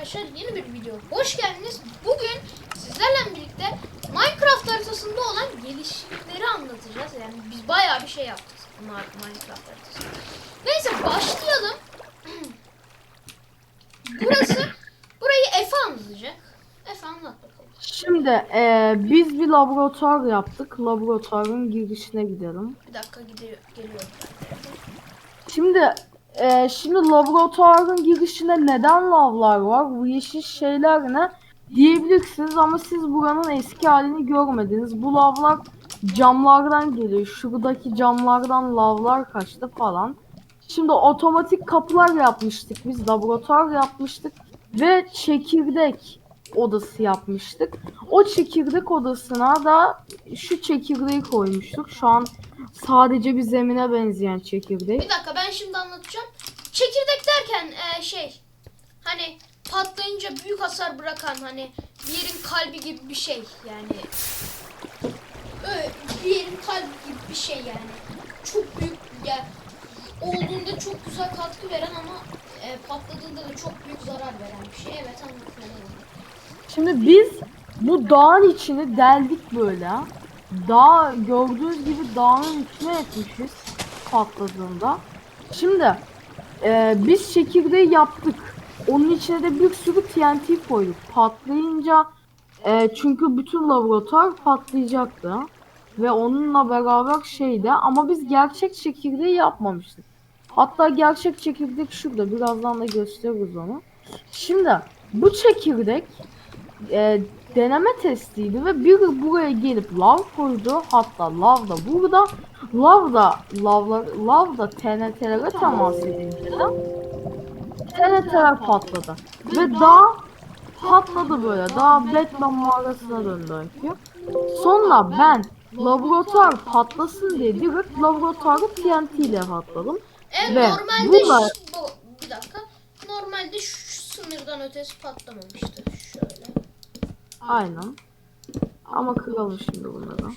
arkadaşlar yeni bir video. Hoş geldiniz. Bugün sizlerle birlikte Minecraft haritasında olan gelişimleri anlatacağız. Yani biz bayağı bir şey yaptık Minecraft haritasında. Neyse başlayalım. Burası, burayı Efe anlatacak. Efe anlat bakalım. Şimdi eee, biz bir laboratuvar yaptık. Laboratuvarın girişine gidelim. Bir dakika gidiyor, geliyorum. Şimdi eee, şimdi laboratuvarın girişinde neden lavlar var? Bu yeşil şeyler ne? Diyebilirsiniz ama siz buranın eski halini görmediniz. Bu lavlar camlardan geliyor. Şuradaki camlardan lavlar kaçtı falan. Şimdi otomatik kapılar yapmıştık biz. Laboratuvar yapmıştık. Ve çekirdek odası yapmıştık. O çekirdek odasına da şu çekirdeği koymuştuk. Şu an sadece bir zemine benzeyen çekirdek. Bir dakika ben şimdi anlatacağım. Çekirdek derken e, şey hani patlayınca büyük hasar bırakan hani bir yerin kalbi gibi bir şey yani. Öyle bir yerin kalbi gibi bir şey yani. Çok büyük ya olduğunda çok güzel katkı veren ama e, patladığında da çok büyük zarar veren bir şey. Evet anlatıyorum. Şimdi biz bu dağın içini deldik böyle. Dağ gördüğünüz gibi dağın içine etmişiz patladığında. Şimdi e, biz çekirdeği yaptık. Onun içine de bir sürü TNT koyduk. Patlayınca e, çünkü bütün laboratuvar patlayacaktı. Ve onunla beraber şeydi ama biz gerçek çekirdeği yapmamıştık. Hatta gerçek çekirdek şurada. Birazdan da gösteririz onu. Şimdi bu çekirdek e, deneme testiydi ve biri buraya gelip lav koydu. Hatta lav da burada. Lav da lavlar, lav da TNT'lere temas edince de TNT'ler patladı. Ve dağ patladı böyle. Dağ Batman mağarasına döndü öykü. Sonra ben laboratuvar patlasın diye direkt laboratuvarı TNT ile patladım. Evet Ve normalde bunlar- bu, bir dakika. Normalde şu sınırdan ötesi patlamamıştı. Aynen. Ama kıralım şimdi bunları.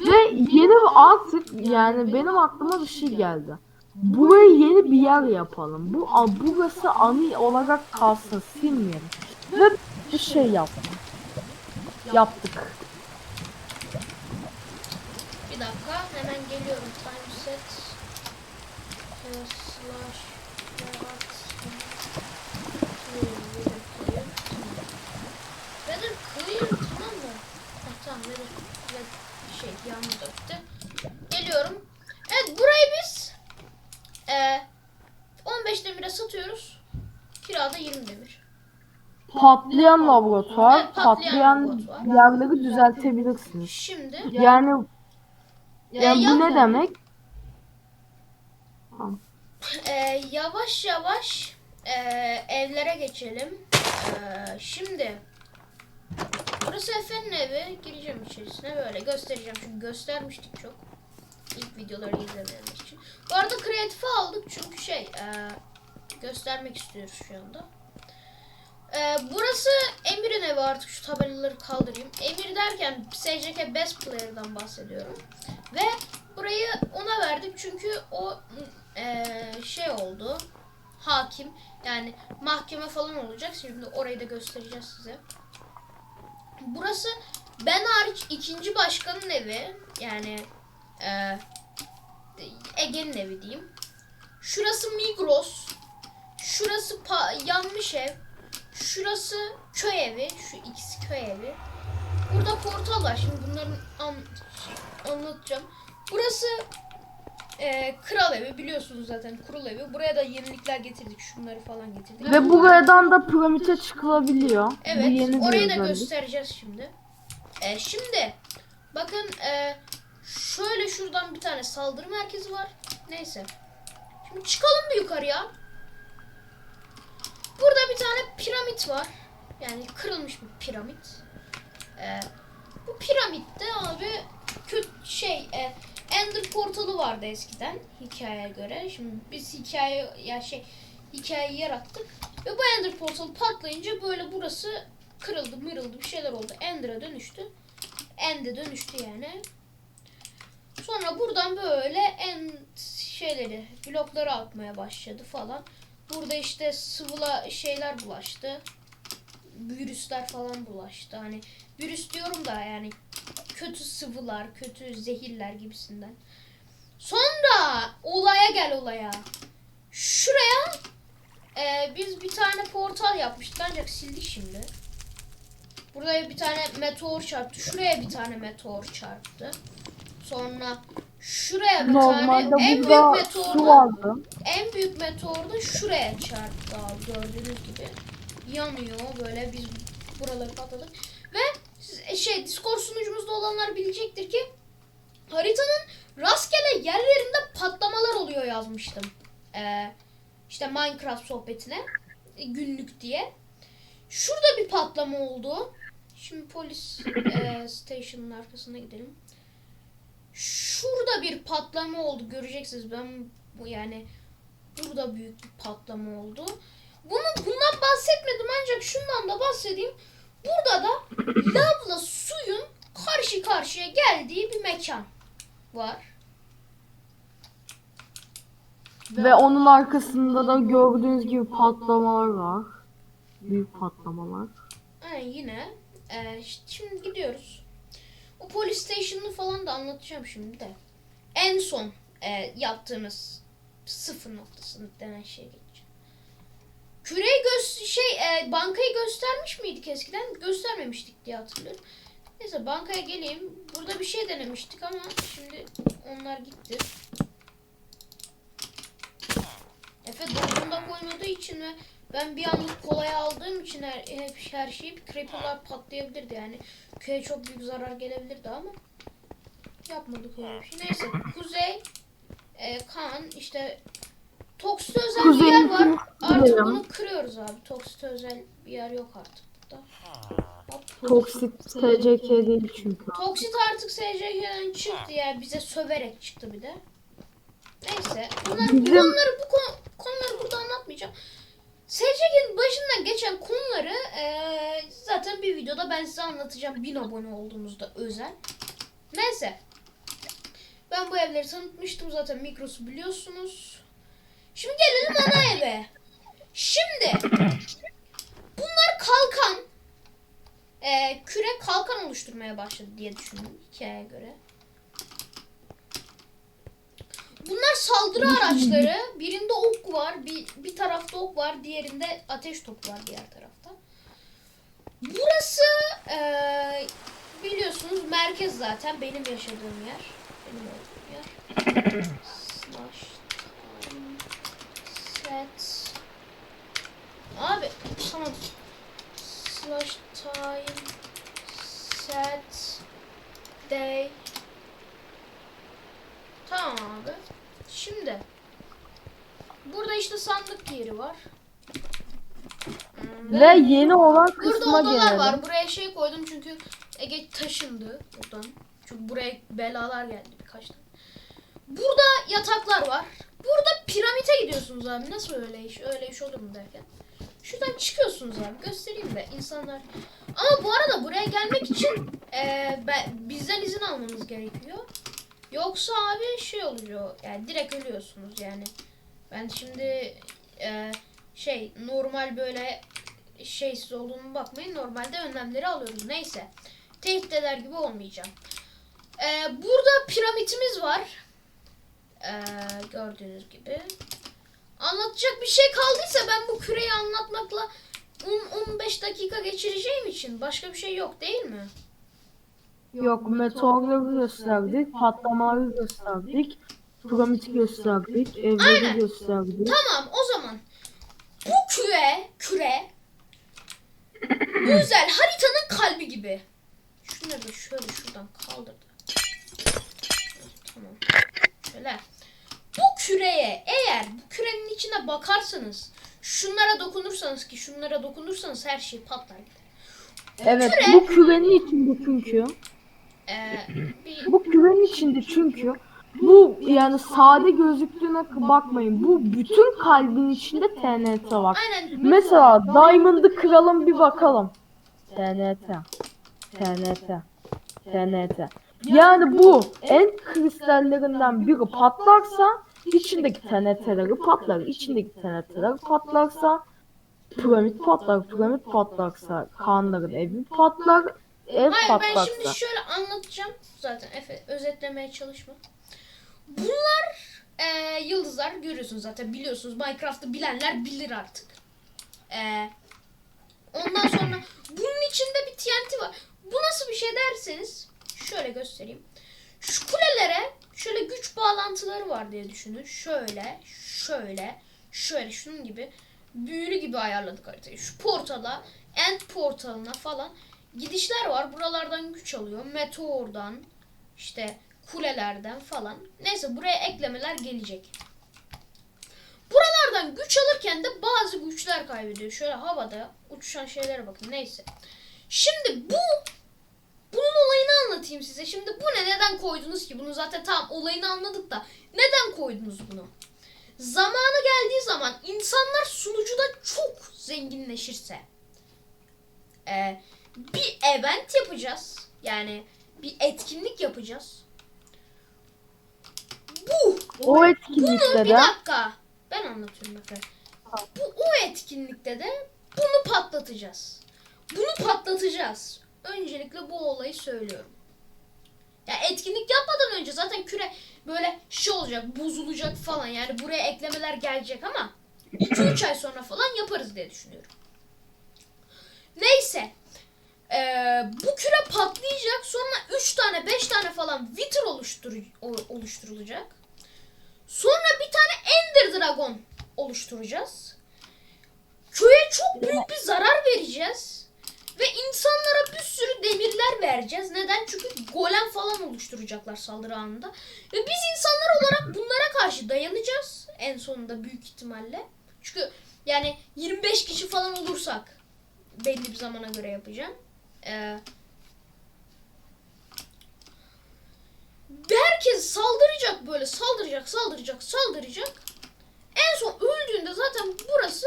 Ve yeni bir artık yani benim aklıma bir şey geldi. Buraya yeni bir yer yapalım. Bu burası anı olarak kalsın silmeyelim. Ve bir şey yaptık. Yaptık. Bir dakika hemen geliyorum time set e, slash Berat Weather clear tamam mı? Ha, tamam weather clear yağmur döktü. Geliyorum. Evet burayı biz e, 15 demire satıyoruz. Kirada 20 demir. Patlayan laboratuvar, Evet, patlayan patlayan yerleri düzeltebilirsiniz. Şimdi Yani yani bu ne demek? Ee, yavaş yavaş e, evlere geçelim. Ee, şimdi burası Efe'nin evi. Gireceğim içerisine böyle göstereceğim çünkü göstermiştik çok. İlk videoları izlemeyenler için. Bu arada kreatifi aldık çünkü şey e, göstermek istiyoruz şu anda. Ee, burası Emir'in evi artık şu tabelaları kaldırayım. Emir derken SCK Best Player'dan bahsediyorum. Ve burayı ona verdik çünkü o eee, şey oldu. Hakim yani mahkeme falan olacak. Şimdi orayı da göstereceğiz size. Burası ben hariç ikinci başkanın evi. Yani eee, Ege'nin evi diyeyim. Şurası Migros. Şurası yanmış ev. Şurası köy evi. Şu ikisi köy evi. Burada portal var. Şimdi bunların an- anlatacağım. Burası e, kral evi biliyorsunuz zaten kurul evi. Buraya da yenilikler getirdik. Şunları falan getirdik. Ve buradan da piramite çıkılabiliyor. Bu Evet, yeni bir orayı da özellik. göstereceğiz şimdi. E, şimdi bakın e, şöyle şuradan bir tane saldırı merkezi var. Neyse. Şimdi çıkalım bir yukarıya. Burada bir tane piramit var. Yani kırılmış bir piramit. E, bu piramitte abi kötü şey e, Ender portalı vardı eskiden hikayeye göre. Şimdi biz hikaye ya şey hikayeyi yarattık. Ve bu Ender portalı patlayınca böyle burası kırıldı, mırıldı bir şeyler oldu. Ender'a dönüştü. End'e dönüştü yani. Sonra buradan böyle end şeyleri, blokları atmaya başladı falan. Burada işte sıvıla şeyler bulaştı. Virüsler falan bulaştı. Hani virüs diyorum da yani kötü sıvılar, kötü zehirler gibisinden. Sonra olaya gel olaya. Şuraya e, biz bir tane portal yapmıştık ancak sildik şimdi. Buraya bir tane meteor çarptı. Şuraya bir tane meteor çarptı. Sonra şuraya bir Normalde tane en büyük burada meteor su da- vardı. en büyük meteor da şuraya çarptı abi gördüğünüz gibi. Yanıyor böyle biz buraları patladık. Siz- şey Discord sunucumuzda olanlar bilecektir ki haritanın rastgele yerlerinde patlamalar oluyor yazmıştım. Ee, işte Minecraft sohbetine e, günlük diye. Şurada bir patlama oldu. Şimdi polis e, station'ın arkasına gidelim. Şurada bir patlama oldu. Göreceksiniz ben bu yani burada büyük bir patlama oldu. Bunu bundan bahsetmedim ancak şundan da bahsedeyim. Burada da lavla suyun karşı karşıya geldiği bir mekan var. Ve onun arkasında da gördüğünüz gibi patlamalar var. Büyük patlamalar. Aynen yine. Ş- şimdi gidiyoruz. O police station'ını falan da anlatacağım şimdi de. En son e, yaptığımız sıfır noktasını denen geçeceğim. Küreyi göz şey e, bankayı göstermiş miydik eskiden? Göstermemiştik diye hatırlıyorum. Neyse bankaya geleyim. Burada bir şey denemiştik ama şimdi onlar gitti. Efe dozunda koymadığı için ve ben bir anlık kolaya aldığım için her, hep her şeyi creeper'lar patlayabilirdi yani. Köye çok büyük zarar gelebilirdi ama yapmadık öyle bir şey. Neyse Kuzey, e, Kaan işte Toksite özel bir yer var. Artık bunu kırıyoruz abi. Toksite özel bir yer yok artık burada. Hop. Toksik TCK değil çünkü. Toksit artık SCK'den çıktı yani bize söverek çıktı bir de. Neyse. Bunlar, Bizim- bu konu, konuları burada anlatmayacağım. SCK'nin başından geçen konuları eee, zaten bir videoda ben size anlatacağım. 1000 abone olduğunuzda özel. Neyse. Ben bu evleri tanıtmıştım zaten Mikros'u biliyorsunuz. Şimdi gelelim ana eve. Şimdi bunlar kalkan e, küre kalkan oluşturmaya başladı diye düşündüm hikayeye göre. Bunlar saldırı araçları. Birinde ok var, bir, bir tarafta ok var, diğerinde ateş topu var diğer tarafta. Burası e, biliyorsunuz merkez zaten benim yaşadığım yer. Benim olduğum yer. Set. Abi tamam. Slash time set day. Tamam abi. Şimdi burada işte sandık yeri var. Hmm, Ve yeni olan Burada kısma odalar gelelim. var. Buraya şey koydum çünkü Ege taşındı buradan. Çünkü buraya belalar geldi birkaç tane. Burada yataklar var. Burada piramite gidiyorsunuz abi. Nasıl öyle iş? Öyle iş olur mu derken. Şuradan çıkıyorsunuz abi. Göstereyim de insanlar. Ama bu arada buraya gelmek için eee, ben, bizden izin almanız gerekiyor. Yoksa abi şey oluyor. Yani direkt ölüyorsunuz yani. Ben şimdi eee, şey normal böyle şeysiz olduğunu bakmayın. Normalde önlemleri alıyoruz. Neyse. Tehdit eder gibi olmayacağım. Ee, burada piramitimiz var. Ee, gördüğünüz gibi. Anlatacak bir şey kaldıysa ben bu küreyi anlatmakla 10-15 dakika geçireceğim için başka bir şey yok değil mi? Yok meteorları gösterdik, patlamaları gösterdik, piramidi gösterdik, evleri gösterdik. Tamam o zaman bu küre küre özel haritanın kalbi gibi. Şunları da şöyle şuradan kaldırdı. Tamam. Şöyle. Bu küreye eğer bu kürenin içine bakarsanız şunlara dokunursanız ki şunlara dokunursanız her şey patlar gider. Evet küre- bu kürenin içinde çünkü, Ee, bir, bu kürenin içinde çünkü bu yani sade gözüktüğüne bakmayın. Bu bütün kalbin içinde TNT var. aynen Mesela Diamond'ı kıralım bir bakalım. TNT. TNT. TNT. Yani bu en kristallerinden biri patlarsa içindeki TNT'leri patlar. İçindeki TNT'ler patlarsa piramit patlar. Piramit patlarsa Kaanların evi patlar. Ev Hayır ben patlarsa. şimdi şöyle anlatacağım. Zaten Efe özetlemeye çalışma. Bunlar e, yıldızlar görüyorsunuz zaten biliyorsunuz. Minecraft'ı bilenler bilir artık. E, ondan sonra bunun içinde bir TNT var. Bu nasıl bir şey derseniz şöyle göstereyim. Şu kulelere şöyle güç bağlantıları var diye düşünün. Şöyle, şöyle, şöyle şunun gibi büyülü gibi ayarladık haritayı. Şu portala, end portalına falan gidişler var. Buralardan güç alıyor. Meteordan, işte kulelerden falan. Neyse buraya eklemeler gelecek. Buralardan güç alırken de bazı güçler kaybediyor. Şöyle havada uçuşan şeylere bakın. Neyse. Şimdi bu bunun olayını anlatayım size. Şimdi bu ne? Neden koydunuz ki? Bunu zaten tamam olayını anladık da neden koydunuz bunu? Zamanı geldiği zaman insanlar sunucuda çok zenginleşirse e, bir event yapacağız. Yani bir etkinlik yapacağız. Bu O bunu etkinlikte bir de dakika. Ben anlatıyorum Efe. Bu o etkinlikte de bunu patlatacağız. Bunu patlatacağız. Öncelikle bu olayı söylüyorum. Ya etkinlik yapmadan önce zaten küre böyle şey olacak, bozulacak falan. Yani buraya eklemeler gelecek ama 2-3 ay sonra falan yaparız diye düşünüyorum. Neyse. Ee, bu küre patlayacak. Sonra 3 tane 5 tane falan Wither oluştur oluşturulacak. Sonra bir tane Ender Dragon oluşturacağız. Köye çok büyük bir zarar vereceğiz. Ve insanlara bir sürü demirler vereceğiz. Neden? Çünkü golem falan oluşturacaklar saldırı anında. Ve biz insanlar olarak bunlara karşı dayanacağız. En sonunda büyük ihtimalle. Çünkü yani 25 kişi falan olursak belli bir zamana göre yapacağım. Ee, herkes saldıracak böyle saldıracak saldıracak saldıracak. En son öldüğünde zaten burası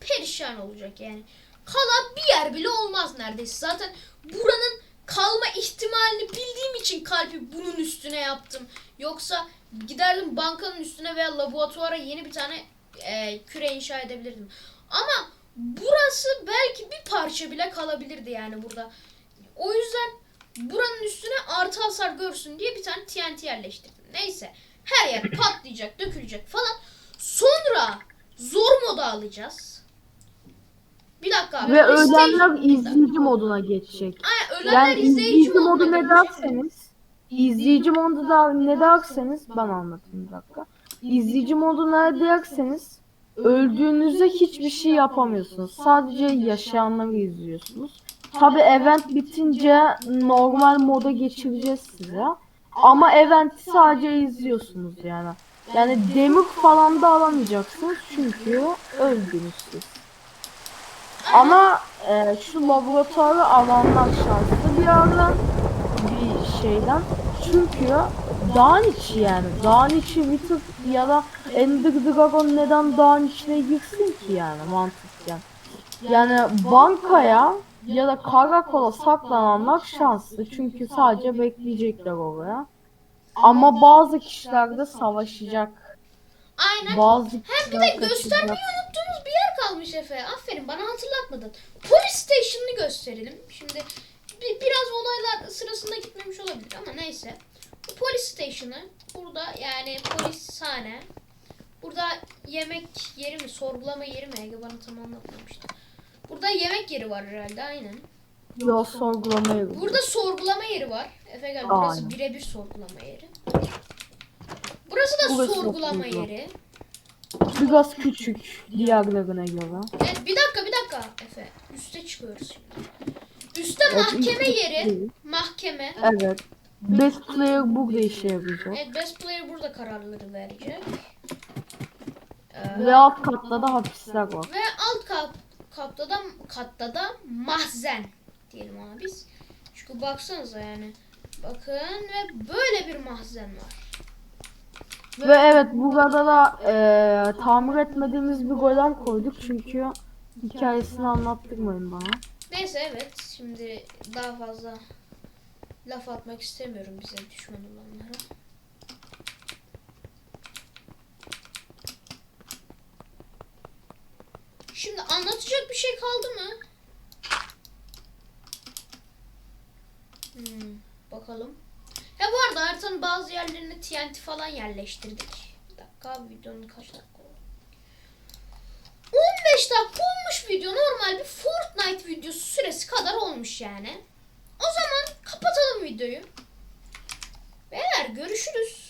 perişan olacak yani. Kalan bir yer bile olmaz neredeyse. Zaten buranın kalma ihtimalini bildiğim için kalbi bunun üstüne yaptım. Yoksa giderdim bankanın üstüne veya laboratuvara yeni bir tane e, küre inşa edebilirdim. Ama burası belki bir parça bile kalabilirdi yani burada. O yüzden buranın üstüne artı hasar görsün diye bir tane TNT yerleştirdim. Neyse her yer patlayacak, dökülecek falan. Sonra zor moda alacağız. Bir dakika abi. ve PlayStation- ölenler izleyici moduna geçecek. Aynen ölenler Yani izleyici izleyici modu ne derseniz izleyici modu da ne derseniz ben anlatayım bir dakika. İzleyici modu ne derseniz öldüğünüzde hiçbir şey yapamıyorsunuz. Sadece yaşayanları izliyorsunuz. Tabi event bitince normal moda geçireceğiz size. Ama eventi sadece izliyorsunuz yani. Yani demir falan da alamayacaksınız çünkü öldünüz siz. Ama e, şu laboratuvarı alanlar şanslı bir yerden bir şeyden. Çünkü dağın içi yani. Dağın içi Wither ya da Ender Dragon neden dağın içine girsin ki yani mantıken. Yani bankaya ya da karakola saklananlar şanslı. Çünkü sadece bekleyecekler oraya. Ama bazı kişiler de savaşacak. Aynen. Bazı Hem bir de kaçacak. Kalmış Efe. Aferin bana hatırlatmadın. Police Station'ını gösterelim. Şimdi bir, biraz olaylar sırasında gitmemiş olabilir ama neyse. Bu Police Station'ı burada yani polishane. Burada yemek yeri mi sorgulama yeri mi Ege bana tam anlatmamıştı. Burada yemek yeri var herhalde aynen. Yol sorgulamaya Burada sorgulama yeri var. Efe gel burası birebir sorgulama yeri. Burası da Burası sorgulama sorgulama. yeri. Biraz küçük diğerlerine göre. Evet bir dakika bir dakika Efe. Üste çıkıyoruz şimdi. Üste Evet, mahkeme üst- yeri. Mahkeme. Evet. Best player burada işe yarayacak. Evet best player burada kararları verecek. Ee, Ve alt katta da hapisler var. ve alt kat, katta da katta da mahzen diyelim ona biz. Çünkü baksanıza yani. Bakın ve böyle bir mahzen var. Ve evet bu da e, tamir etmediğimiz bir golem koyduk çünkü hikayesini anlattırmayın bana. Neyse evet şimdi daha fazla laf atmak istemiyorum bize düşman olanlara. Şimdi anlatacak bir şey kaldı mı? Hmm, bakalım. Haritanın bazı yerlerine TNT falan yerleştirdik. Bir dakika videonun kaç dakika oldu? 15 dakika olmuş video. Normal bir Fortnite videosu süresi kadar olmuş yani. O zaman kapatalım videoyu. Beyler görüşürüz.